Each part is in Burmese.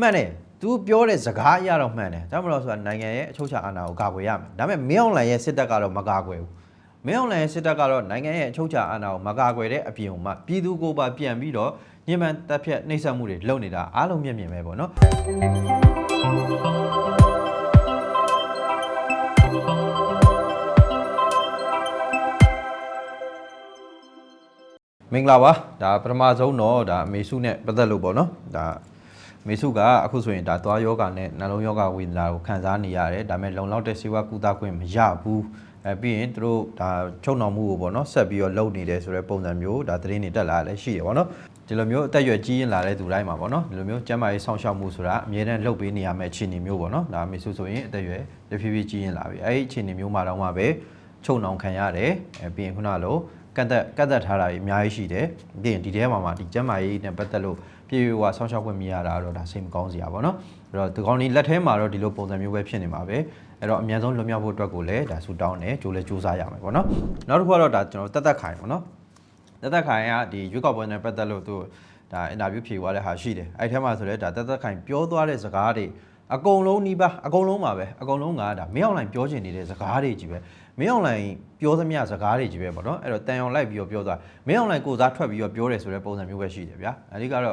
မှန်တယ်သူပြောတဲ့စကားအရတော့မှန်တယ်ဒါမှမဟုတ်ဆိုတာနိုင်ငံရဲ့အချုပ်အခြာအာဏာကိုကာကွယ်ရမယ်ဒါပေမဲ့မင်းအောင်လှိုင်ရဲ့စစ်တပ်ကတော့မကာကွယ်ဘူးမင်းအောင်လှိုင်ရဲ့စစ်တပ်ကတော့နိုင်ငံရဲ့အချုပ်အခြာအာဏာကိုမကာကွယ်တဲ့အပြင်မှာပြည်သူကိုပါပြန်ပြီးတော့ညှဉ်းပန်းတပ်ဖြတ်နှိပ်စက်မှုတွေလုပ်နေတာအားလုံးမျက်မြင်ပဲပေါ့နော်မင်္ဂလာပါဒါပထမဆုံးတော့ဒါအမေစုနဲ့ပတ်သက်လို့ပေါ့နော်ဒါအ မေစုကအခုဆိုရင်ဒါသွားယောဂနဲ့နှလုံးယောဂဝေဒနာကိုခံစားနေရတယ်ဒါပေမဲ့လုံလောက်တဲ့စေဝါကုသခွင့်မရဘူးအဲပြီးရင်သူတို့ဒါချုပ်နှောင်မှုကိုပေါ့နော်ဆက်ပြီးတော့လုပ်နေတယ်ဆိုတဲ့ပုံစံမျိုးဒါသတင်းတွေတက်လာလည်းရှိတယ်ပေါ့နော်ဒီလိုမျိုးအသက်အရွယ်ကြီးရင်လာတဲ့သူတိုင်းမှာပေါ့နော်ဒီလိုမျိုးကျန်းမာရေးစောင့်ရှောက်မှုဆိုတာအမြဲတမ်းလုပ်ပေးနေရမယ့်အခြေအနေမျိုးပေါ့နော်ဒါအမေစုဆိုရင်အသက်အရွယ်တဖြည်းဖြည်းကြီးရင်လာပြီအဲဒီအခြေအနေမျိုးမှာတော့မှပဲချုပ်နှောင်ခံရတယ်အဲပြီးရင်ခုနလိုကတ်သက်ကတ်သက်ထားတာကြီးအများကြီးရှိတယ်။ပြီးရင်ဒီထဲမှာမှဒီကျမ်းမာရေးနဲ့ပတ်သက်လို့ ပြေပြေဝါဆောင်းရှောက်ခွင့်မရတာတော့ဒါစိတ်မကောင်းစရာပေါ့နော်။အဲ့တော့ဒီကောင်းလေးလက်ထဲမှာတော့ဒီလိုပုံစံမျိုးပဲဖြစ်နေမှာပဲ။အဲ့တော့အများဆုံးလွတ်မြောက်ဖို့အတွက်ကိုလည်းဒါဆူတောင်းတယ်ကြိုးလဲစူးစမ်းရမယ်ပေါ့နော်။နောက်တစ်ခုကတော့ဒါကျွန်တော်တက်တက်ခိုင်ပေါ့နော်။တက်တက်ခိုင်ကဒီရွေးကောက်ပွဲနဲ့ပတ်သက်လို့သူဒါအင်တာဗျူးဖြေသွားတဲ့ဟာရှိတယ်။အဲ့ထဲမှာဆိုလဲဒါတက်တက်ခိုင်ပြောသွားတဲ့စကားတွေအကုန်လုံးနီးပါအကုန်လုံးပါပဲအကုန်လုံးကဒါမင်းအောင်လိုင်ပြောချင်နေတဲ့စကားတွေကြီးပဲမင်းအောင်လိုင်ပြောသမျှစကားတွေကြီးပဲပေါ့နော်အဲ့တော့တန်အောင်လိုက်ပြီးတော့ပြောသွားမင်းအောင်လိုင်ကိုစားထွက်ပြီးတော့ပြောတယ်ဆိုတဲ့ပုံစံမျိုးပဲရှိတယ်ဗျာအဓိကတော့ဒါ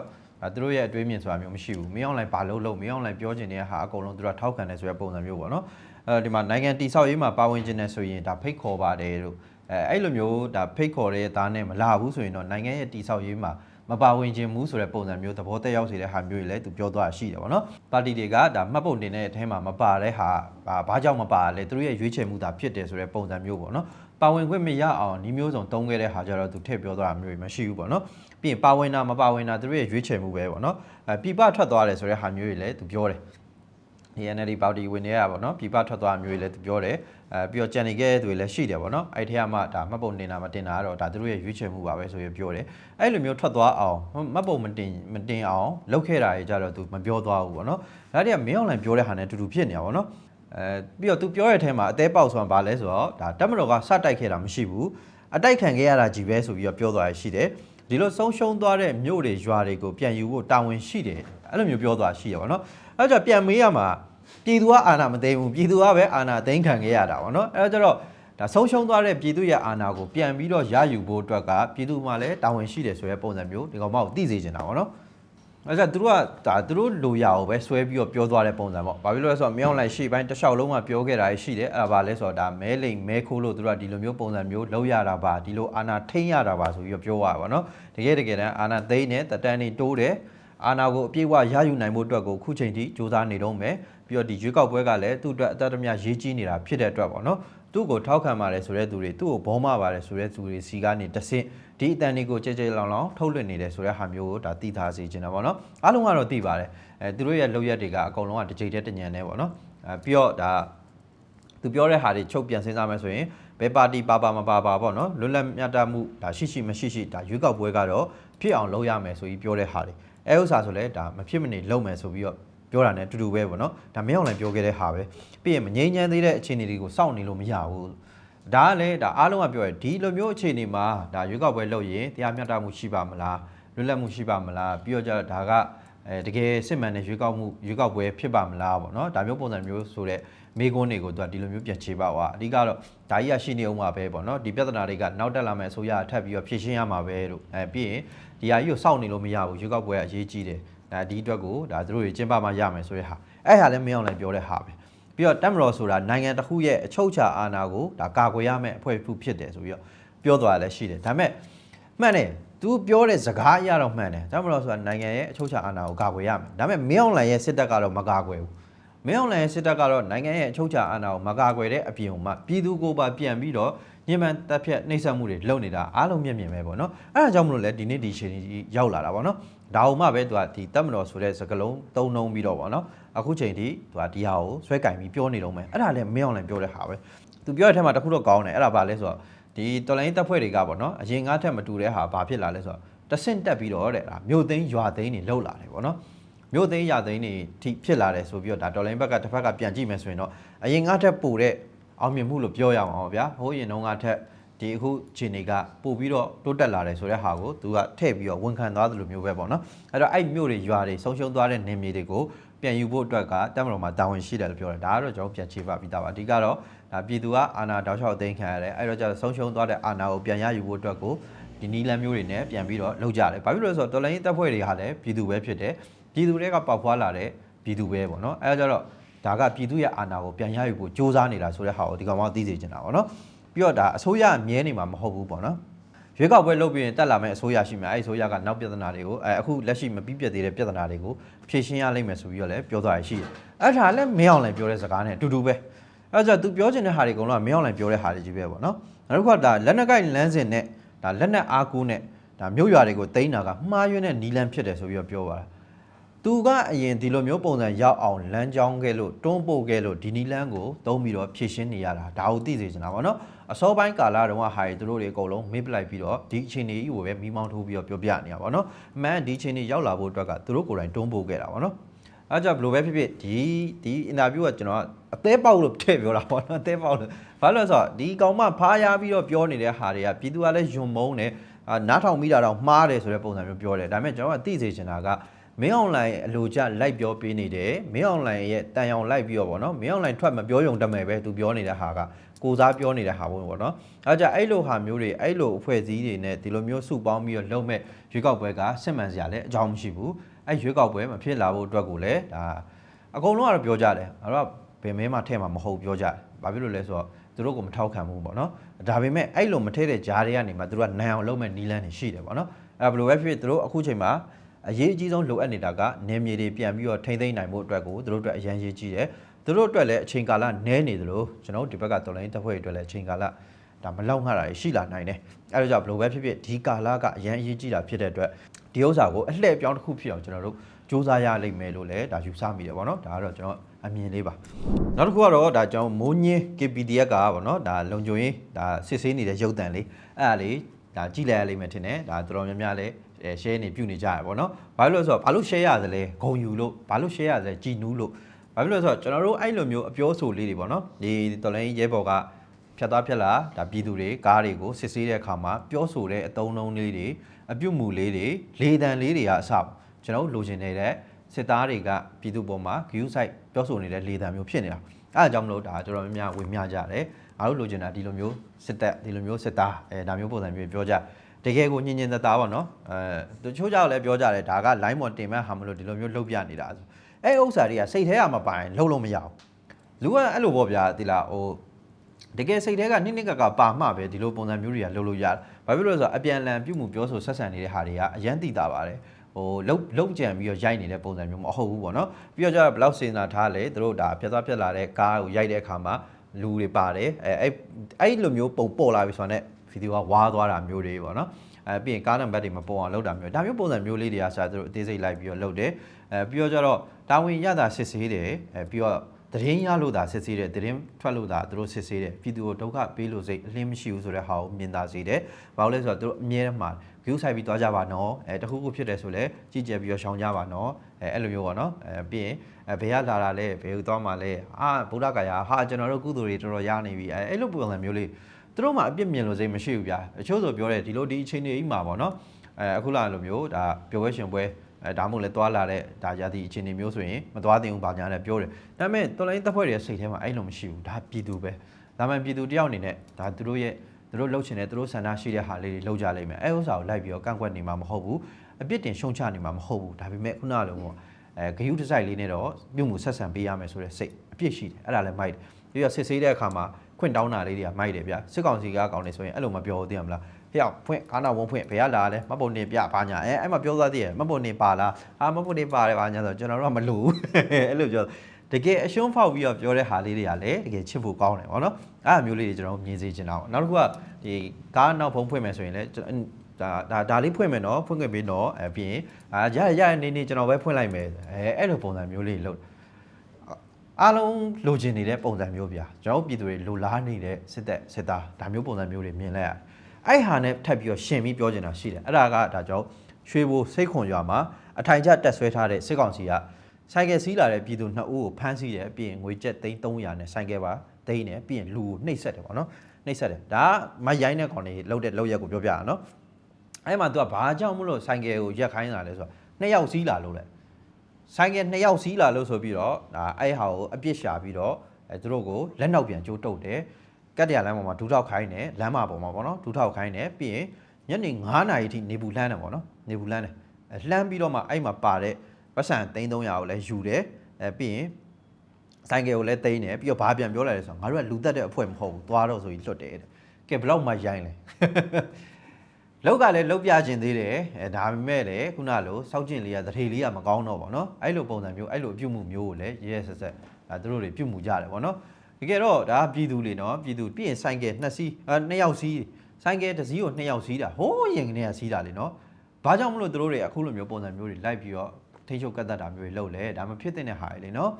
သူတို့ရဲ့အတွေးမြင်ဆိုတာမျိုးမရှိဘူးမင်းအောင်လိုင်ဘာလို့လို့မင်းအောင်လိုင်ပြောချင်တဲ့ဟာအကုန်လုံးသူတို့ကထောက်ခံတယ်ဆိုတဲ့ပုံစံမျိုးပေါ့နော်အဲဒီမှာနိုင်ငံတိဆောက်ရေးမှာပါဝင်ခြင်းနဲ့ဆိုရင်ဒါဖိတ်ခေါ်ပါတယ်လို့အဲအဲ့လိုမျိုးဒါဖိတ်ခေါ်တဲ့သားနဲ့မလာဘူးဆိုရင်တော့နိုင်ငံရဲ့တိဆောက်ရေးမှာမပါဝင်ခြင်းဘူးဆိုတဲ့ပုံစံမျိုးသဘောတက်ရောက်စေတဲ့ဟာမျိုးတွေလည်းသူပြောသွားရှိတယ်ဗောနော်ပါတီတွေကဒါမှတ်ပုံတင်တဲ့အထဲမှာမပါတဲ့ဟာဘာကြောင့်မပါလဲသူတို့ရဲ့ရွေးချယ်မှုသာဖြစ်တယ်ဆိုတဲ့ပုံစံမျိုးပေါ့နော်ပါဝင်ခွင့်မရအောင်ဒီမျိုးစုံတုံးခဲ့တဲ့ဟာကြတော့သူထည့်ပြောသွားတာမျိုးတွေမရှိဘူးပေါ့နော် ပြီးရင်ပါဝင်တာမပါဝင်တာသူတို့ရဲ့ရွေးချယ်မှုပဲပေါ့နော်အဲပြပထွက်သွားတယ်ဆိုတဲ့ဟာမျိုးတွေလည်းသူပြောတယ်ဒီ NLD ပါတီဝင်နေရပါတော့ပြပထွက်သွားမျိုးတွေလည်းသူပြောတယ်အဲပြီးတော့ကြံနေခဲ့တဲ့သူတွေလည်းရှိတယ်ပေါ့နော်အဲ့ထဲကမှဒါမှတ်ပုံတင်တာမတင်တာကတော့ဒါသူတို့ရဲ့ရွေးချယ်မှုပါပဲဆိုပြီးပြောတယ်အဲ့လိုမျိုးထွက်သွားအောင်မှတ်ပုံမတင်မတင်အောင်လုပ်ခဲ့တာတွေကြတော့သူမပြောသွားဘူးပေါ့နော်ဒါတည်းကမင်းအောင်လိုင်ပြောတဲ့ဟာနဲ့အတူတူဖြစ်နေတာပေါ့နော်အဲပြီးတော့သူပြောတဲ့အထဲမှာအသေးပေါက်ဆိုတာဘာလဲဆိုတော့ဒါတက်မတော်ကစတိုက်ခဲ့တာမရှိဘူးအတိုက်ခံခဲ့ရတာကြီးပဲဆိုပြီးတော့ပြောသွားရရှိတယ် ဒီလိုဆုံးရှုံးသွားတဲ့မြို့တွေရွာတွေကိုပြန်ယူဖို့တာဝန်ရှိတယ်အဲ့လိုမျိုးပြောသွားရှိရပါတော့အဲ့ကြပြန်မေးရမှာပြည်သူကအာဏာမသိမ်းဘူးပြည်သူကပဲအာဏာသိမ်းခံခဲ့ရတာပေါ့နော်အဲ့တော့ကျတော့ဒါဆုံးရှုံးသွားတဲ့ပြည်သူရဲ့အာဏာကိုပြန်ပြီးတော့ရယူဖို့အတွက်ကပြည်သူမှလည်းတာဝန်ရှိတယ်ဆိုတဲ့ပုံစံမျိုးဒီကောင်မကိုသိစေချင်တာပေါ့နော် အဲ့ဒါသူတို့ကဒါသူတို့လိုရအောင်ပဲဆွဲပြီးတော့ပြောသွားတဲ့ပုံစံပေါ့။ဘာဖြစ်လို့လဲဆိုတော့မြောင်းလိုက်ရှေ့ပိုင်းတစ်လျှောက်လုံးကပြောခဲ့တာရှိတယ်။အဲ့ဒါဘာလဲဆိုတော့ဒါမဲလိမ်မဲခိုးလို့သူတို့ကဒီလိုမျိုးပုံစံမျိုးလောက်ရတာပါဒီလိုအာဏာထိန်းရတာပါဆိုပြီးတော့ပြောရပါတော့။တကယ်တကယ်တမ်းအာဏာသိမ်းတယ်တတန်းနေတိုးတယ်အာဏာကိုအပြည့်အဝရယူနိုင်ဖို့အတွက်ကိုခုချိန်ထိစ조사နေတော့မယ်ပြီးတော့ဒီရွေးကောက်ပွဲကလည်းသူ့အတွက်အသက်တမရေးကြီးနေတာဖြစ်တဲ့အတွက်ပေါ့နော် သူ့ကိုထောက်ခံပါတယ်ဆိုတဲ့သူတွေသူ့ကိုဘောမပါတယ်ဆိုတဲ့သူတွေစီကနေတဆင့်ဒီအတန်တွေကိုကြဲကြဲလောင်လောင်ထုတ်လွှင့်နေတယ်ဆိုတဲ့ဟာမျိုးကိုဒါသိထားစေချင်တာပေါ့နော်အားလုံးကတော့သိပါတယ်အဲသူတို့ရဲ့လောက်ရက်တွေကအကုန်လုံးကတစ်ကြိမ်တည်းတညံနဲ့ပေါ့နော်အဲပြီးတော့ဒါသူပြောတဲ့ဟာတွေချုပ်ပြန်စဉ်းစားမယ်ဆိုရင်ဘယ်ပါတီပါပါမပါပါပေါ့နော်လွတ်လပ်မြတ်တမှုဒါရှိရှိမရှိရှိဒါရွေးကောက်ပွဲကတော့ဖြစ်အောင်လုပ်ရမယ်ဆိုပြီးပြောတဲ့ဟာတွေအဲဥစ္စာဆိုလဲဒါမဖြစ်မနေလုပ်မယ်ဆိုပြီးတော့ ပြောတာ ਨੇ တူတူပဲပေါ့နော်ဒါမင်းအောင်လည်းပြောခဲ့တဲ့ဟာပဲပြီးရင်မငြိမ်းချမ်းသေးတဲ့အခြေအနေတွေကိုစောင့်နေလို့မရဘူးဒါကလည်းဒါအားလုံးကပြောရဒီလိုမျိုးအခြေအနေမှာဒါရွေးကောက်ပွဲလုပ်ရင်တရားမျှတမှုရှိပါမလားလွတ်လပ်မှုရှိပါမလားပြီးတော့ကြဒါကအဲတကယ်စစ်မှန်တဲ့ရွေးကောက်မှုရွေးကောက်ပွဲဖြစ်ပါမလားပေါ့နော်ဒါမျိုးပုံစံမျိုးဆိုတဲ့မိကွန်းတွေကိုသူကဒီလိုမျိုးပြန်ချေပါသွားအဓိကတော့ဒါကြီးရရှိနေအောင်ပါပဲပေါ့နော်ဒီပြဿနာတွေကနောက်တက်လာမယ်ဆိုရအထက်ပြီးတော့ဖြည့်ရှင်းရမှာပဲလို့အဲပြီးရင်ဒီဟာကြီးကိုစောင့်နေလို့မရဘူးရွေးကောက်ပွဲကအရေးကြီးတယ် ဒါဒီအတွက်ကိုဒါသူတို့တွေကျင်းပမှရမယ်ဆိုတဲ့ဟာအဲ့ဟာလည်းမင်းအောင်လည်းပြောတဲ့ဟာပဲပြီးတော့တက်မတော်ဆိုတာနိုင်ငံတစ်ခုရဲ့အချုပ်အခြာအာဏာကိုဒါကာကွယ်ရမယ့်အဖွဲ့အစည်းဖြစ်တယ်ဆိုပြီးတော့ပြောသွားလည်းရှိတယ်ဒါပေမဲ့မှန်တယ်သူပြောတဲ့စကားအရတော့မှန်တယ်တက်မတော်ဆိုတာနိုင်ငံရဲ့အချုပ်အခြာအာဏာကိုကာကွယ်ရမယ်ဒါပေမဲ့မင်းအောင်လှိုင်ရဲ့စစ်တပ်ကတော့မကာကွယ်ဘူးမင်းအောင်လှိုင်ရဲ့စစ်တပ်ကတော့နိုင်ငံရဲ့အချုပ်အခြာအာဏာကိုမကာကွယ်တဲ့အပြင်မှာပြည်သူကိုပါပြန်ပြီးတော့ညှဉ်းပန်းတပ်ဖြတ်နှိပ်စက်မှုတွေလုပ်နေတာအားလုံးမျက်မြင်ပဲပေါ့နော်အဲဒါကြောင့်မလို့လဲဒီနေ့ဒီချိန်ကြီးရောက်လာတာပေါ့နော်ဒါအောင်မှပဲသူကဒီတပ်မတော်ဆိုတဲ့စကလုံးသုံးနှုံးပြီးတော့ပေါ့နော်အခုချိန်ထိသူကဒီဟာကိုဆွဲကင်ပြီးပြောနေတော့မယ်အဲ့ဒါလည်းမင်းအောင်လည်းပြောတဲ့ဟာပဲသူပြောတဲ့ထက်မှာတခုတော့ကောင်းတယ်အဲ့ဒါဘာလဲဆိုတော့ဒီတော်လိုင်းတပ်ဖွဲ့တွေကပေါ့နော်အရင်ငါးထက်မတူတဲ့ဟာဘာဖြစ်လာလဲဆိုတော့တဆင့်တက်ပြီးတော့တဲ့ဒါမြို့သိန်းရွာသိန်းတွေလှုပ်လာတယ်ပေါ့နော်မြို့သိန်းရွာသိန်းတွေထိဖြစ်လာတယ်ဆိုပြီးတော့ဒါတော်လိုင်းဘက်ကတစ်ဖက်ကပြန်ကြည့်မယ်ဆိုရင်တော့အရင်ငါးထက်ပိုတဲ့အောင်မြင်မှုလို့ပြောရအောင်ဗျာဟိုးရင်တော့ငါထက် ဒီအခုခြေနေကပို့ပြီးတော့တိုးတက်လာတယ်ဆိုတဲ့ဟာကိုသူကထည့်ပြီးတော့ဝန်ခံသွားသလိုမျိုးပဲပေါ့နော်အဲ့တော့အဲ့မြို့တွေရွာတွေဆုံးရှုံးသွားတဲ့နေမြေတွေကိုပြန်ယူဖို့အတွက်ကတက်မတော်မှာတာဝန်ရှိတယ်လို့ပြောတယ်ဒါကတော့ကျွန်တော်ပြန်ချေပပြီးသားပါအဓိကတော့ဒါပြည်သူကအာဏာတောက်လျှောက်အသိမ်းခံရတယ်အဲ့တော့ကျတော့ဆုံးရှုံးသွားတဲ့အာဏာကိုပြန်ရယူဖို့အတွက်ကိုဒီနီလန်မျိုးတွေနဲ့ပြန်ပြီးတော့လုပ်ကြတယ်ဘာဖြစ်လို့လဲဆိုတော့တော်လိုင်းရေးတပ်ဖွဲ့တွေဟာလည်းပြည်သူပဲဖြစ်တယ်ပြည်သူတွေကပေါက်ဖွားလာတဲ့ပြည်သူပဲပေါ့နော်အဲ့တော့ကျတော့ဒါကပြည်သူရဲ့အာဏာကိုပြန်ရယူဖို့စ조사နေတာဆိုတဲ့ဟာကိုဒီကောင်မသိစေချင်တာပေါ့နော် ပြီးတော့ဒါအစိုးရအမြဲနေမှာမဟုတ်ဘူးပေါ့နော်ရွေးကောက်ပွဲလုပ်ပြီးရင်တက်လာမယ့်အစိုးရရှိမယ်အဲ့ဒီအစိုးရကနောက်ပြဿနာတွေကိုအဲအခုလက်ရှိမပြီးပြတ်သေးတဲ့ပြဿနာတွေကိုဖြေရှင်းရလိမ့်မယ်ဆိုပြီးတော့လည်းပြောသွားရရှိတယ်အဲ့ဒါလည်းမင်းအောင်လည်းပြောတဲ့စကားနဲ့အတူတူပဲအဲ့ဒါကြောင့် तू ပြောချင်တဲ့ဟာတွေအကုန်လုံးကမင်းအောင်လည်းပြောတဲ့ဟာတွေကြီးပဲပေါ့နော်နောက်တစ်ခုကဒါလက်နက်ကိုက်လမ်းစဉ်နဲ့ဒါလက်နက်အားကိုးနဲ့ဒါမြို့ရွာတွေကိုတိန်းတာကမှားယွင်းတဲ့နီလန်ဖြစ်တယ်ဆိုပြီးတော့ပြောပါတာ သူကအရင်ဒီလိုမျိုးပုံစံရောက်အောင်လမ်းကြောင်းခဲ့လို့တွန်းပို့ခဲ့လို့ဒီနီလန်းကိုသုံးပြီးတော့ဖြည့်ရှင်းနေရတာဒါကိုသိစေချင်တာပေါ့နော်အစောပိုင်းကာလတုန်းကဟာရီသူတို့တွေအကုန်လုံးမေ့ပလိုက်ပြီးတော့ဒီအချိန်ကြီးကိုပဲမိမောင်းထိုးပြီးတော့ပြောပြနေရပါတော့အမှန်ဒီအချိန်ကြီးရောက်လာဖို့အတွက်ကသူတို့ကိုယ်တိုင်တွန်းပို့ခဲ့တာပေါ့နော်အဲကြောင့်ဘယ်လိုပဲဖြစ်ဖြစ်ဒီဒီအင်တာဗျူးကကျွန်တော်ကအသေးပေါက်လို့ထည့်ပြောတာပေါ့နော်အသေးပေါက်လို့ဘာလို့လဲဆိုတော့ဒီကောင်မဖားရပြီးတော့ပြောနေတဲ့ဟာတွေကပြည်သူကလည်းယွံမုန်းတယ်အာနားထောင်မိတာတော့မှားတယ်ဆိုတဲ့ပုံစံမျိုးပြောတယ်ဒါပေမဲ့ကျွန်တော်ကသိစေချင်တာက မင်းအွန်လိုင်းအလိုကျလိုက်ပြောပေးနေတယ်မင်းအွန်လိုင်းရဲ့တန်ရောင်လိုက်ပြီးတော့ဗောနော်မင်းအွန်လိုင်းထွက်မပြောယုံတမယ်ပဲသူပြောနေတဲ့ဟာကကိုစားပြောနေတဲ့ဟာပေါ့ဗောနော်အဲကြအဲ့လိုဟာမျိုးတွေအဲ့လိုအဖွဲ့အစည်းတွေနဲ့ဒီလိုမျိုးစုပေါင်းပြီးတော့လုပ်မဲ့ရွေးကောက်ပွဲကစစ်မှန်စရာလည်းအကြောင်းမရှိဘူးအဲ့ရွေးကောက်ပွဲမဖြစ်လာဖို့အတွက်ကိုလည်းဒါအကုန်လုံးကတော့ပြောကြတယ်အဲ့တော့ဘယ်မဲမှထဲမှာမဟုတ်ပြောကြတယ်ဘာဖြစ်လို့လဲဆိုတော့သူတို့ကမထောက်ခံဘူးပေါ့နော်ဒါပေမဲ့အဲ့လိုမထဲတဲ့ဂျားတွေကနေမှသူတို့ကနိုင်အောင်လုပ်မဲ့နီလန်းတွေရှိတယ်ပေါ့နော်အဲ့ဘယ်လိုပဲဖြစ်ဖြစ်သူတို့အခုချိန်မှာ အရေးအကြီးဆုံးလိုအပ်နေတာကနေမြေတွေပြန်ပြီးတော့ထိမ့်သိမ့်နိုင်မှုအတွက်ကိုသူတို့အတွက်အရန်ရေးကြီးတယ်သူတို့အတွက်လည်းအချိန်ကာလနည်းနေသလိုကျွန်တော်တို့ဒီဘက်ကတော်လိုင်းတပ်ဖွဲ့တွေအတွက်လည်းအချိန်ကာလဒါမလောက်ငှတာရှိလာနိုင်တယ်အဲဒါကြောင့်ဘယ်လိုပဲဖြစ်ဖြစ်ဒီကာလကအရန်အရေးကြီးတာဖြစ်တဲ့အတွက်ဒီဥစ္စာကိုအလှည့်ပြောင်းတစ်ခုဖြစ်အောင်ကျွန်တော်တို့စူးစမ်းရလိမ့်မယ်လို့လည်းဒါယူဆမိတယ်ပေါ့နော်ဒါကတော့ကျွန်တော်အမြင်လေးပါနောက်တစ်ခုကတော့ဒါကျွန်တော်မိုးညင်း KPDF ကပေါ့နော်ဒါလုံခြုံရေးဒါစစ်ဆေးနေတဲ့ရုပ်တံလေးအဲ့ဒါလေးဒါကြည့်လိုက်ရလိမ့်မယ်ထင်တယ်ဒါတော်တော်များများလည်းအဲ share နေပြုနေကြရပါတော့။ဘာလို့လဲဆိုတော့ဘာလို့ share ရသလဲဂုံယူလို့ဘာလို့ share ရသလဲကြည်နူးလို့ဘာဖြစ်လို့လဲဆိုတော့ကျွန်တော်တို့အဲ့လိုမျိုးအပြောဆိုလေးတွေပေါ့နော်။ဒီတော်လိုင်းရဲဘော်ကဖြတ်သားဖြတ်လာဒါပြည်သူတွေကားတွေကိုစစ်ဆေးတဲ့အခါမှာပြောဆိုတဲ့အတုံးလုံးလေးတွေအပြုတ်မှုလေးတွေလေတံလေးတွေကအစပေါ့ကျွန်တော်တို့လိုချင်နေတဲ့စစ်သားတွေကပြည်သူပေါ်မှာ view site ပြောဆိုနေတဲ့လေတံမျိုးဖြစ်နေတာ။အဲအကြောင်းမလို့ဒါတော်တော်များများဝင်မြကြတယ်။အားလို့လိုချင်တာဒီလိုမျိုးစစ်တပ်ဒီလိုမျိုးစစ်သားအဲဒါမျိုးပုံစံမျိုးပြောကြ တကယ်ကိုညင်ညင်သက်သားပါနော်အဲတချို့ကြောက်လည်းပြောကြတယ်ဒါက line ပေါ်တင်မဲ့ဟာမလို့ဒီလိုမျိုးလှုပ်ပြနေတာဆိုအဲဥစ္စာတွေကစိတ်ထဲကမပိုင်လှုပ်လို့မရဘူးလူကအဲ့လိုပေါ့ဗျာဒီလားဟိုတကယ်စိတ်ထဲကနိမ့်နိမ့်ကကပါမှပဲဒီလိုပုံစံမျိုးတွေကလှုပ်လို့ရတယ်ဘာဖြစ်လို့လဲဆိုတော့အပြန်အလှန်ပြုမှုပြောဆိုဆက်ဆံနေတဲ့ဟာတွေကအရန်တိတာပါတယ်ဟိုလုတ်လုတ်ကြံပြီးတော့ရိုက်နေတဲ့ပုံစံမျိုးမဟုတ်ဘူးပေါ့နော်ပြီးတော့ကျတော့ဘယ်လောက်စင်စာထားလဲသူတို့ဒါဖြတ်သွားဖြတ်လာတဲ့ကားကိုရိုက်တဲ့အခါမှာလူတွေပါတယ်အဲအဲ့အဲ့လိုမျိုးပုံပေါ်လာပြီဆိုတော့ ਨੇ ဗီဒီယိုကဝါးသွားတာမျိုးတွေပေါ့နော်အဲပြီးရင်ကားနံပါတ်တွေမပေါ်အောင်လုပ်တာမျိုးဒါမျိုးပုံစံမျိုးလေးတွေကစာသူတို့အသေးစိတ်လိုက်ပြီးတော့လုပ်တယ်အဲပြီးတော့ကျတော့တာဝန်ရတာစစ်ဆေးတယ်အဲပြီးတော့သတင်းရလို့သာစစ်ဆေးတယ်သတင်းထွက်လို့သာသူတို့စစ်ဆေးတယ်ပြည်သူကိုဒုက္ခပေးလို့စိတ်အလင်းမရှိဘူးဆိုတဲ့ဟာကိုမြင်သာစေတယ်ဘာလို့လဲဆိုတော့သူတို့အမြဲတမ်းမှာ view ဆိုင်ပြီးသွားကြပါနော်အဲတခုခုဖြစ်တယ်ဆိုလဲကြည့်ကြပြီးတော့ရှောင်ကြပါနော်အဲအဲ့လိုမျိုးပေါ့နော်အဲပြီးရင်အဲဘယ်ကလာတာလဲဘယ်ကိုသွားမှာလဲအာဗုဒ္ဓဂါယာဟာကျွန်တော်တို့ကုသိုလ်တွေတော်တော်ရနေပြီအဲအဲ့လိုပုံစံမျိုးလေး သူတို့မှအပြစ်မြင်လို့စိတ်မရှိဘူးဗျာအချို့ဆိုပြောတယ်ဒီလိုဒီအချိန်တွေကြီးမှာပေါ့နော်အဲအခုလာလိုမျိုးဒါပျော်ပွဲရှင်ပွဲအဲဒါမှမဟုတ်လဲသွားလာတဲ့ဒါရာသီအခြေအနေမျိုးဆိုရင်မသွားသင့်ဘူးဘာညာလဲပြောတယ်ဒါပေမဲ့တော်လိုင်းတပ်ဖွဲ့တွေရဲ့စိတ်ထဲမှာအဲ့လိုမရှိဘူးဒါပြည်သူပဲဒါမှပြည်သူတယောက်အနေနဲ့ဒါသူတို့ရဲ့သူတို့လှုပ်ချင်တဲ့သူတို့ဆန္ဒရှိတဲ့ဟာလေးတွေလှုပ်ကြလိမ့်မယ်အဲဥစ္စာကိုလိုက်ပြီးတော့ကန့်ကွက်နေမှာမဟုတ်ဘူးအပြစ်တင်ရှုံချနေမှာမဟုတ်ဘူးဒါပေမဲ့ခုနကလိုပေါ့အဲဂယုတစိုက်လေးနဲ့တော့ပြုမှုဆက်ဆံပေးရမယ်ဆိုတဲ့စိတ်အပြစ်ရှိတယ်အဲ့ဒါလည်းမိုက်တယ်ပြီးတော့စစ်ဆေးတဲ့အခါမှာ ခွင့်တောင်းတာလေးတွေကမိုက်တယ်ဗျစစ်ကောင်စီကကောင်းနေဆိုရင်အဲ့လိုမပြောသေးရမလားဟဲ့အောင်ဖွင့်ကားနာဝုံးဖွင့်ဘယ်ကလာလဲမပုံနေပြဘာညာအဲအဲ့မှာပြောသားသေးရမပုံနေပါလားအာမပုံနေပါတယ်ဘာညာဆိုကျွန်တော်တို့ကမလို့အဲ့လိုပြောတကယ်အရှုံးဖောက်ပြီးတော့ပြောတဲ့ဟာလေးတွေကလည်းတကယ်ချစ်ဖို့ကောင်းတယ်ဗောနော်အဲ့အမျိုးလေးတွေကျွန်တော်မြင်စေချင်တာပေါ့နောက်တစ်ခုကဒီကားနောက်ဖုံးဖွင့်မယ်ဆိုရင်လည်းဒါဒါဒါလေးဖွင့်မယ်နော်ဖွင့်ခွင့်ပေးတော့အဲပြီးရင်အာရရရနေနေကျွန်တော်ပဲဖွင့်လိုက်မယ်အဲအဲ့လိုပုံစံမျိုးလေးလုပ် အားလုံးလိုချင်နေတဲ့ပုံစံမျိုးဗျာကျွန်တော်ပြည်သူတွေလိုလားနေတဲ့စစ်သက်စစ်သားဒါမျိုးပုံစံမျိုးတွေမြင်လိုက်ရတယ်အဲ့ဟာနဲ့ထပ်ပြီးတော့ရှင်ပြီးပြောချင်တာရှိတယ်အဲ့ဒါကဒါကြောင့်ရွှေဘိုစိတ်ခွန်ရွာမှာအထိုင်ကျတက်ဆွဲထားတဲ့စစ်ကောင်စီကဆိုင်ကယ်စီးလာတဲ့ပြည်သူနှစ်ဦးကိုဖမ်းဆီးတယ်ပြီးရင်ငွေကျပ်သိန်း300နဲ့ဆိုင်ကယ်ပါသိန်းနဲ့ပြီးရင်လူကိုနှိပ်စက်တယ်ပေါ့နော်နှိပ်စက်တယ်ဒါကမရိုင်းတဲ့ကောင်တွေလှုပ်တဲ့လှုပ်ရက်ကိုပြောပြတာနော်အဲ့မှာ तू ကဘာကြောင့်မလို့ဆိုင်ကယ်ကိုရက်ခိုင်းတာလဲဆိုတော့နှစ်ယောက်စီးလာလို့လေ ဆိုင်ကယ်နှစ်ယောက်စီးလာလို့ဆိုပြီးတော့ဒါအဲ့ဟာကိုအပြစ်ရှာပြီးတော့အဲသူတို့ကိုလက်နောက်ပြန်ကျိုးတုတ်တယ်ကတ်တရလမ်းပေါ်မှာဒူးထောက်ခိုင်းတယ်လမ်းမပေါ်မှာပေါ့နော်ဒူးထောက်ခိုင်းတယ်ပြီးရင်ညနေ9နာရီထိနေဘူးလှမ်းတယ်ပေါ့နော်နေဘူးလှမ်းတယ်အဲလှမ်းပြီးတော့မှအဲ့မှာပါတဲ့ပတ်စံ3300ကိုလည်းယူတယ်အဲပြီးရင်ဆိုင်ကယ်ကိုလည်းတိန်းတယ်ပြီးတော့ဘာပြန်ပြောလိုက်လဲဆိုတော့ငါတို့ကလူသက်တဲ့အဖွဲ့မဟုတ်ဘူးသွားတော့ဆိုပြီးလွတ်တယ်တဲ့ကဲဘယ်လောက်မှရိုင်းလဲ လောက်ကလည်းလောက်ပြခြင်းသေးတယ်အဲဒါပေမဲ့လည်းခုနလိုစောက်ကျင်လေးကသတိလေးကမကောင်းတော့ဗောနော်အဲ့လိုပုံစံမျိုးအဲ့လိုအပြုတ်မှုမျိုးကိုလည်းရဲရဲဆက်ဆက်ဒါသူတို့တွေပြုတ်မှုကြတယ်ဗောနော်တကယ်တော့ဒါပြည်သူတွေနော်ပြည်သူပြီးရင်ဆိုင်ကယ်နှစ်စီးအဲနှစ်ယောက်စီးဆိုင်ကယ်တစ်စီးကိုနှစ်ယောက်စီးတာဟိုးရင်ကနေကစီးတာလေနော်ဘာကြောင့်မလို့သူတို့တွေအခုလိုမျိုးပုံစံမျိုးတွေလိုက်ပြီးတော့ထိချုပ်ကတ်တတ်တာမျိုးတွေလုပ်လဲဒါမှဖြစ်တဲ့ဟာလေနော်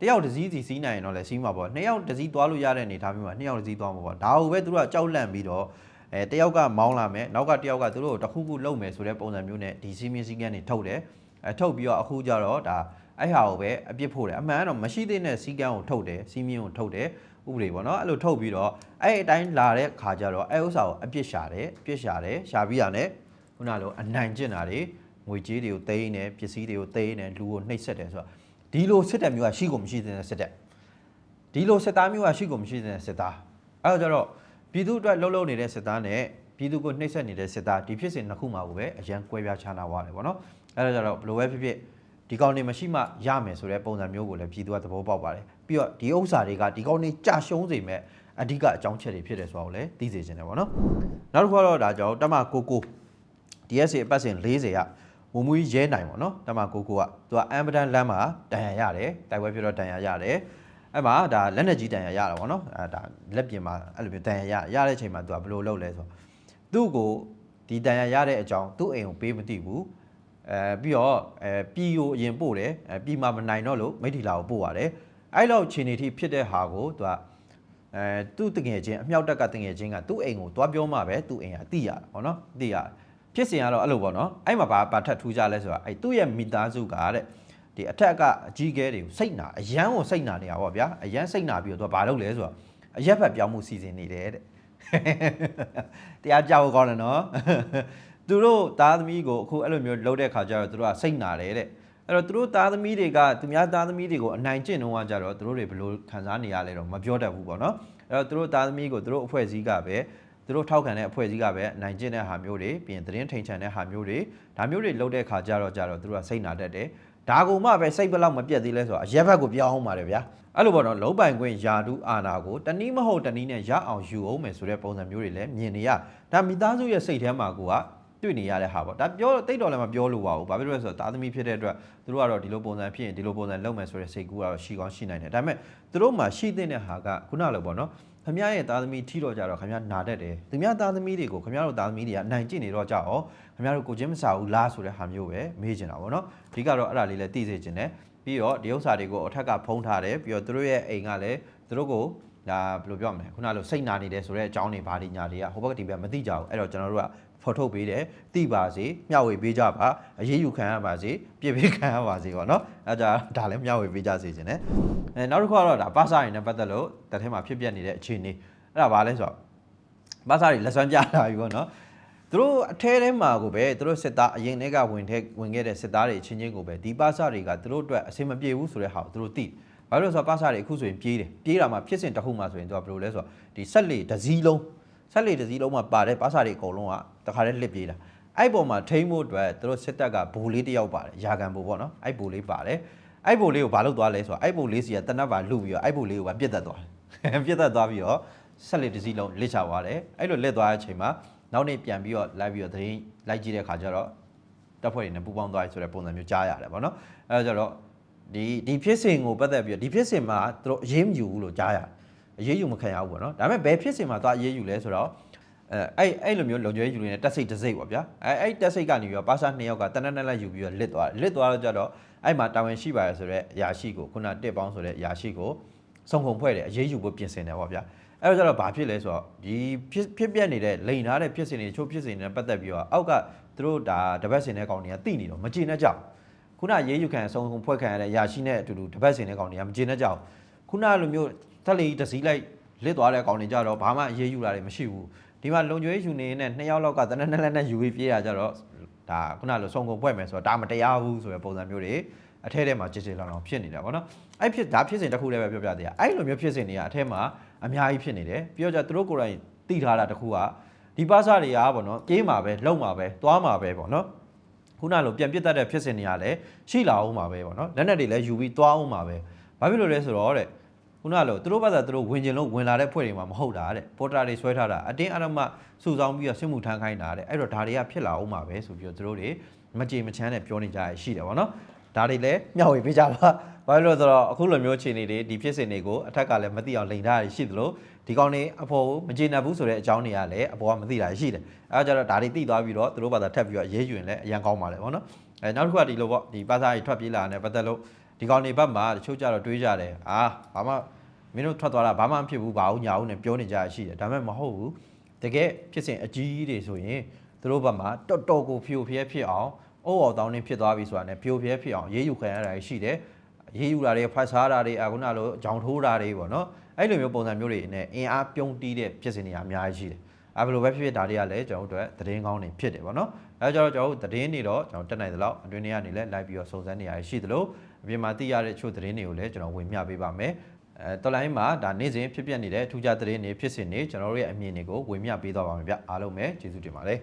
တယောက်တစ်စီးစီစီးနိုင်ရင်တော့လည်းစီးမှာပေါ့နှစ်ယောက်တစ်စီးသွားလို့ရတဲ့အနေထားမျိုးမှာနှစ်ယောက်တစ်စီးသွားမှာပေါ့ဒါကိုပဲသူတို့ကကြောက်လန့်ပြီးတော့ အဲတယောက်ကမောင်းလာမယ်နောက်ကတယောက်ကသူတို့ကိုတစ်ခုခုလုပ်မယ်ဆိုတဲ့ပုံစံမျိုးနဲ့ဒီစီးမင်းစီးကန်းတွေထုတ်တယ်အဲထုတ်ပြီးတော့အခုကျတော့ဒါအဲ့ဟာကိုပဲအပြစ်ဖို့တယ်အမှန်ကတော့မရှိသေးတဲ့စီးကန်းကိုထုတ်တယ်စီးမင်းကိုထုတ်တယ်ဥပဒေပေါ့နော်အဲ့လိုထုတ်ပြီးတော့အဲ့အတိုင်းလာတဲ့ခါကျတော့အဲ့ဥစ္စာကိုအပြစ်ရှာတယ်အပြစ်ရှာတယ်ရှာပြီးတာ ਨੇ ခုနလိုအနိုင်ကျင့်တာတွေငွေကြေးတွေကိုသိမ်းတယ်ပစ္စည်းတွေကိုသိမ်းတယ်လူကိုနှိပ်စက်တယ်ဆိုတော့ဒီလိုစစ်တပ်မျိုးကရှိကုန်မရှိတဲ့စစ်တပ်ဒီလိုစစ်သားမျိုးကရှိကုန်မရှိတဲ့စစ်သားအဲတော့ကျတော့ ပြည်သူအတွက်လှုပ်လှုပ်နေတဲ့စစ်သားနဲ့ပြည်သူကိုနှိပ်စက်နေတဲ့စစ်သားဒီဖြစ်စဉ်နှစ်ခုမှာကိုပဲအရန်ကွဲပြားခြားနာသွားတယ်ပေါ့နော်အဲတော့ကျတော့ဘယ်လိုပဲဖြစ်ဖြစ်ဒီကောင်တွေမရှိမှရမယ်ဆိုတဲ့ပုံစံမျိုးကိုလည်းပြည်သူကသဘောပေါက်ပါတယ်ပြီးတော့ဒီဥစ္စာတွေကဒီကောင်တွေကြာရှုံးစေမဲ့အဓိကအကြောင်းချက်တွေဖြစ်တယ်ဆိုတော့လည်းသိစေချင်တယ်ပေါ့နော်နောက်တစ်ခုကတော့ဒါကြောင့်တမကိုကို DSA အပတ်စဉ်40ကဝမွေးရဲနိုင်ပေါ့နော်တမကိုကိုကသူကအမ်ဘဒန်လမ်းမှာတန်ရရတယ်တိုက်ပွဲဖြစ်တော့တန်ရရတယ် အဲ့မှာဒါလက်နဲ့ကြီးတန်ရရတာပေါ့နော်အဲဒါလက်ပြင်မှာအဲ့လိုမျိုးတန်ရရရတဲ့အချိန်မှာသူကဘယ်လိုလုပ်လဲဆိုတော့သူ့ကိုဒီတန်ရရတဲ့အကြောင်းသူ့အိမ်ကိုပေးမသိဘူးအဲပြီးတော့အဲပြည်ကိုအရင်ပို့တယ်အဲပြည်မှာမနိုင်တော့လို့မိထီလာကိုပို့ရတယ်အဲ့လောက်ခြေနေထိဖြစ်တဲ့ဟာကိုသူကအဲသူ့တငယ်ချင်းအမြောက်တက်ကတငယ်ချင်းကသူ့အိမ်ကိုသွားပြောမှပဲသူ့အိမ်ကသိရတာပေါ့နော်သိရတယ်ဖြစ်စဉ်ကတော့အဲ့လိုပေါ့နော်အဲ့မှာဘာဘာထပ်ထူးကြလဲဆိုတာအဲ့သူ့ရဲ့မိသားစုကတဲ့ ဒီအထက်ကအကြီးကဲတွေကိုစိတ်နာအရန်ကိုစိတ်နာနေတာပေါ့ဗျာအရန်စိတ်နာပြီးတော့သူကဘာလုပ်လဲဆိုတော့အရက်ဖက်ပြောင်းမှုစီစဉ်နေတယ်တဲ့တရားကြောက်ကောင်းတယ်နော်သူတို့သားသမီးကိုအခုအဲ့လိုမျိုးလှုပ်တဲ့ခါကျတော့သူတို့ကစိတ်နာတယ်တဲ့အဲ့တော့သူတို့သားသမီးတွေကသူများသားသမီးတွေကိုအနိုင်ကျင့်တော့ကကြတော့သူတို့တွေဘယ်လိုခံစားနေရလဲတော့မပြောတတ်ဘူးပေါ့နော်အဲ့တော့သူတို့သားသမီးကိုသူတို့အဖွဲ့အစည်းကပဲသူတို့ထောက်ခံတဲ့အဖွဲ့အစည်းကပဲနိုင်ကျင့်တဲ့ဟာမျိုးတွေပြီးရင်သတင်းထိန်ချန်တဲ့ဟာမျိုးတွေဒါမျိုးတွေလုပ်တဲ့ခါကြတော့ကြတော့သူတို့ကစိတ်နာတတ်တယ် ဒါကုံမှပဲစိတ်ဘက်လောက်မပြတ်သေးလဲဆိုတော့အရက်ဘက်ကိုပြောင်းအောင်ပါတယ်ဗျာအဲ့လိုပေါ့နော်လုံးပိုင်ခွင့်ယာတုအာနာကိုတနည်းမဟုတ်တနည်းနဲ့ရအောင်ယူအောင်မယ်ဆိုတဲ့ပုံစံမျိုးတွေလည်းမြင်နေရဒါမိသားစုရဲ့စိတ်ထဲမှာကိုကတွေ့နေရတဲ့ဟာပေါ့ဒါပြောတိတ်တော်လည်းမပြောလို့ပါဘူးဘာဖြစ်လို့လဲဆိုတော့သားသမီးဖြစ်တဲ့အတွက်သူတို့ကတော့ဒီလိုပုံစံဖြစ်ရင်ဒီလိုပုံစံလုပ်မယ်ဆိုတဲ့စိတ်ကူကတော့ရှိကောင်းရှိနိုင်တယ်ဒါပေမဲ့သူတို့မှာရှိတဲ့ဟာကခုနလိုပေါ့နော် ခမရရဲ့သားသမီးထီတော့ကြတော့ခမရနာတတ်တယ်သူများသားသမီးတွေကိုခမရတို့သားသမီးတွေကအနိုင်ကျင့်နေတော့ကြအောင်ခမရတို့ကိုချင်းမစာဘူးလားဆိုတဲ့ဟာမျိုးပဲမေးချင်တာပေါ့နော်အဓိကတော့အဲ့ဒါလေးလည်းသိစေချင်တယ်ပြီးတော့ဒီဥစ္စာတွေကိုအထက်ကဖုံးထားတယ်ပြီးတော့သူတို့ရဲ့အိမ်ကလည်းသူတို့ကိုဒါဘယ်လိုပြောမလဲခုနလိုစိတ်နာနေတယ်ဆိုတဲ့အကြောင်းတွေဘာတွေညာတွေကဟိုဘက်ကဒီဘက်မသိကြဘူးအဲ့တော့ကျွန်တော်တို့က ဖော်ထုတ်ပေးတယ်သိပါစေမျှဝေပေးကြပါအရေးယူခံရပါစေပြစ်ပေးခံရပါစေပေါ့နော်အဲဒါဒါလည်းမျှဝေပေးကြစေချင်တယ်အဲနောက်တစ်ခုကတော့ဒါပါစာရင်နဲ့ပတ်သက်လို့တထဲမှာဖြစ်ပျက်နေတဲ့အခြေအနေအဲ့ဒါဘာလဲဆိုတော့မဆားတွေလက်စွမ်းပြလာပြီပေါ့နော်သူတို့အထဲထဲမှာကိုပဲသူတို့စစ်သားအရင်တည်းကဝင်ထဲဝင်ခဲ့တဲ့စစ်သားတွေအချင်းချင်းကိုပဲဒီပါစာတွေကသူတို့အတွက်အဆင်မပြေဘူးဆိုတဲ့ဟာကိုသူတို့သိဘာလို့လဲဆိုတော့ပါစာတွေအခုဆိုရင်ပြေးတယ်ပြေးတာမှဖြစ်စဉ်တစ်ခုမှဆိုရင်သူကဘယ်လိုလဲဆိုတော့ဒီဆက်လေတစ်စည်းလုံး ဆက်လေတစ်စည်းလုံးမှာပါတဲ့ပါစာတွေအကုန်လုံးကတခါတည်းလှစ်ပြေးတာအဲ့ပေါ်မှာထိမ့်ဖို့အတွက်သူတို့စစ်တပ်ကဘူလေးတစ်ယောက်ပါတယ်ယာကန်ဘူပေါ့နော်အဲ့ဘူလေးပါတယ်အဲ့ဘူလေးကိုဘာလုပ်သွားလဲဆိုတော့အဲ့ဘူလေးစီကတနတ်ပါလှုပ်ပြီးတော့အဲ့ဘူလေးကိုပါပြစ်တက်သွားတယ်ပြစ်တက်သွားပြီးတော့ဆက်လက်တစ်စီးလုံးလစ်ချသွားတယ်အဲ့လိုလက်သွားတဲ့အချိန်မှာနောက်နေ့ပြန်ပြီးတော့လိုက်ပြီးတော့သတင်းလိုက်ကြည့်တဲ့ခါကျတော့တပ်ဖွဲ့တွေနဲ့ပူးပေါင်းသွားရဆိုတဲ့ပုံစံမျိုးကြားရတယ်ဗောနော်အဲ့တော့ကျတော့ဒီဒီဖြစ်စဉ်ကိုပတ်သက်ပြီးတော့ဒီဖြစ်စဉ်မှာသူတို့အရေးမယူဘူးလို့ကြားရတယ် အရေးယူမခံရဘူးဗောနော်ဒါပေမဲ့ဘယ်ဖြစ်စဉ်မှာသွားအရေးယူလဲဆိုတော့အဲအဲ့အဲ့လိုမျိုးလုံကျွေးယူနေတဲ့တက်စိတ်တစ်စိတ်ပေါ့ဗျာအဲအဲ့တက်စိတ်ကနေပြီးတော့ပါစာနှစ်ယောက်ကတနက်နက်လိုက်ယူပြီးတော့လစ်သွားတယ်လစ်သွားတော့ကျတော့အဲ့မှာတာဝန်ရှိပါရဆိုတဲ့အရာရှိကိုခုနတစ်ပေါင်းဆိုတဲ့အရာရှိကိုစုံခုံဖွဲ့တယ်အရေးယူဖို့ပြင်ဆင်တယ်ပေါ့ဗျာအဲ့တော့ကျတော့ဘာဖြစ်လဲဆိုတော့ဒီဖြစ်ဖြစ်ပြက်နေတဲ့လိန်ထားတဲ့ဖြစ်စဉ်တွေချိုးဖြစ်စဉ်တွေနဲ့ပတ်သက်ပြီးတော့အောက်ကသူတို့ဒါတပတ်စင်တဲ့ကောင်တွေကတိနေတော့မကြည်နဲ့ကြောက်ခုနရေးယူခံအဆုံးဖွဲ့ခံရတဲ့ယာရှိနဲ့အတူတူတပတ်စင်တဲ့ကောင်တွေကမကြည်နဲ့ကြောက်ခုနလိုမျိုး တက်လေတစည်းလိုက်လစ်သွားတဲ့ကောင်တွေကြတော့ဘာမှအရေးယူတာတွေမရှိဘူးဒီမှာလုံကျွေးယူနေနဲ့နှစ်ယောက်လောက်ကတနက်နဲ့လက်နဲ့ယူပြီးပြေးရကြတော့ဒါခုနလိုစုံကုန်ပွဲမယ်ဆိုတော့ဒါမတရားဘူးဆိုတဲ့ပုံစံမျိုးတွေအထဲထဲမှာကြည်ကြည်လောင်လောင်ဖြစ်နေတာပေါ့နော်အဲ့ဖြစ်ဒါဖြစ်စဉ်တစ်ခုလည်းပဲပြောပြသေးရအဲ့လိုမျိုးဖြစ်စဉ်တွေကအထဲမှာအများကြီးဖြစ်နေတယ်ပြီးတော့ကြသူတို့ကိုယ်တိုင်သိထားတာတစ်ခုကဒီပါစာတွေကပေါ့နော်ကြေးမှာပဲလုံမှာပဲသွားမှာပဲပေါ့နော်ခုနလိုပြန်ပစ်တတ်တဲ့ဖြစ်စဉ်တွေကလည်းရှိလာအောင်မှာပဲပေါ့နော်လက်နက်တွေလည်းယူပြီးသွားအောင်မှာပဲဘာဖြစ်လို့လဲဆိုတော့တဲ့ ခုနလိုသူတို့ဘာသာသူတို့ဝင်ကျင်လို့ဝင်လာတဲ့ဖွဲ့တွေမှာမဟုတ်တာတဲ့ပေါ်တာတွေဆွဲထားတာအတင်းအဓမ္မစုဆောင်းပြီးတော့စစ်မှုထမ်းခိုင်းတာတဲ့အဲ့တော့ဒါတွေကဖြစ်လာအောင်မှာပဲဆိုပြီးတော့သူတို့တွေမကြေမချမ်းနဲ့ပြောနေကြရရှိတယ်ပေါ့နော်ဒါတွေလည်းမျှဝေပေးကြပါဘာလို့လဲဆိုတော့အခုလိုမျိုးအခြေအနေတွေဒီဖြစ်စဉ်တွေကိုအထက်ကလည်းမသိအောင်လိန်ထားရရှိသလိုဒီကောင်တွေအဖို့မကျေနပ်ဘူးဆိုတဲ့အကြောင်းတွေကလည်းအပေါ်ကမသိတာရှိတယ်အဲဒါကြတော့ဒါတွေသိသွားပြီးတော့သူတို့ဘာသာထပ်ပြီးတော့ရေးယူရင်လည်းအရန်ကောင်းပါလေပေါ့နော်အဲနောက်တစ်ခုကဒီလိုပေါ့ဒီပါစာကြီးထွက်ပြေးလာတဲ့ပတ်သက်လို့ ဒီကောင်တွေဘက်မှာတချို့ကြတော့တွေးကြတယ်အာဘာမှမင်းတို့ထွက်သွားတာဘာမှမဖြစ်ဘူးဘာဘူးညာဘူးနဲ့ပြောနေကြရရှိတယ်ဒါပေမဲ့မဟုတ်ဘူးတကယ်ဖြစ်စဉ်အကြီးတွေဆိုရင်သူတို့ဘက်မှာတော်တော်ကိုဖြိုဖျဲဖြစ်အောင်အိုးအော်တောင်းနေဖြစ်သွားပြီဆိုတာနဲ့ဖြိုဖျဲဖြစ်အောင်ရေးယူခံရတာရှိတယ်ရေးယူတာတွေဖတ်စားတာတွေအခုနလိုကြောင်ထိုးတာတွေပေါ့နော်အဲ့လိုမျိုးပုံစံမျိုးတွေနဲ့အင်အားပြုံးတီးတဲ့ဖြစ်စဉ်တွေအများကြီးရှိတယ်အဲဘယ်လိုပဲဖြစ်ဖြစ်ဒါတွေကလည်းကျွန်တော်တို့အတွက်သတင်းကောင်းတွေဖြစ်တယ်ပေါ့နော်အဲကြတော့ကျွန်တော်တို့သတင်းတွေတော့ကျွန်တော်တက်နိုင်သလောက်အတွင်းထဲကနေလည်းလိုက်ပြီးတော့စုံစမ်းနေရရှိသလို အပြင်မှာသိရတဲ့ချို့သတင်းတွေကိုလည်းကျွန်တော်ဝင်မျှပေးပါမယ်အဲတော်လိုင်းမှာဒါနေ့စဉ်ဖြစ်ပျက်နေတဲ့ထူးခြားသတင်းတွေဖြစ်စဉ်တွေကျွန်တော်တို့ရဲ့အမြင်တွေကိုဝင်မျှပေးသွားပါမယ်ဗျအားလုံးပဲကျေးဇူးတင်ပါတယ်